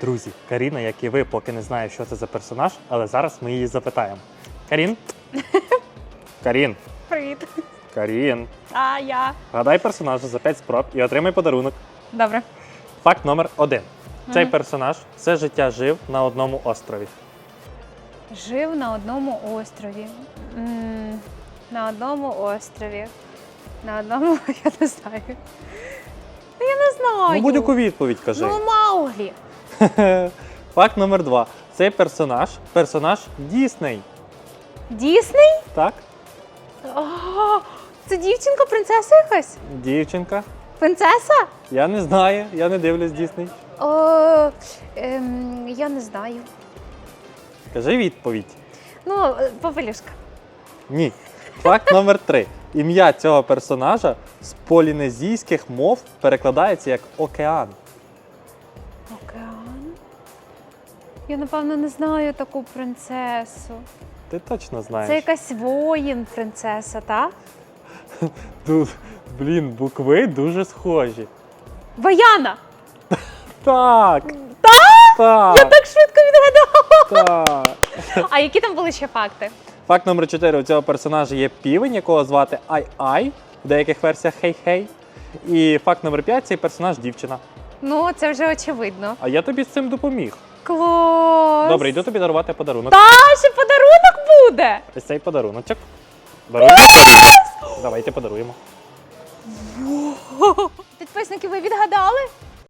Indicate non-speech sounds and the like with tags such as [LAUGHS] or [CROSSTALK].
Друзі, Каріна, як і ви, поки не знає, що це за персонаж, але зараз ми її запитаємо. Карін? [LAUGHS] Карін, Привіт. Карін. А я. Гадай персонажа за 5 спроб і отримай подарунок. Добре. Факт номер один. Цей персонаж все життя жив на одному острові. Жив на одному острові. М, на одному острові. На одному, я не знаю. Я не знаю. Ну, будь-яку відповідь кажи. Ну, Мауглі. [LAUGHS] Факт номер два. Цей персонаж персонаж Дісней. Дісней? Так? О, це дівчинка, принцеса якась? Дівчинка. Принцеса? Я не знаю, я не дивлюсь Дісней. О, ем, я не знаю. Кажи відповідь. Ну, Попелюшка. Ні. Факт номер три. Ім'я цього персонажа з полінезійських мов перекладається як. Океан. Я, напевно, не знаю таку принцесу. Ти точно знаєш. Це якась воїн принцеса, так? [LAUGHS] Ду- Блін, букви дуже схожі. Баяна! [LAUGHS] Так. Так? Так. Я так швидко відгадала. так. [LAUGHS] А які там були ще факти? Факт номер 4. У цього персонажа є півень, якого звати Ай-Ай, в деяких версіях Хей-Хей. І факт номер 5 цей персонаж дівчина. Ну, це вже очевидно. А я тобі з цим допоміг. Клас! Добре, йду тобі дарувати подарунок. Та, ще подарунок буде! Ось цей подаруночок. Беру. Давайте подаруємо. Підписники, ви відгадали?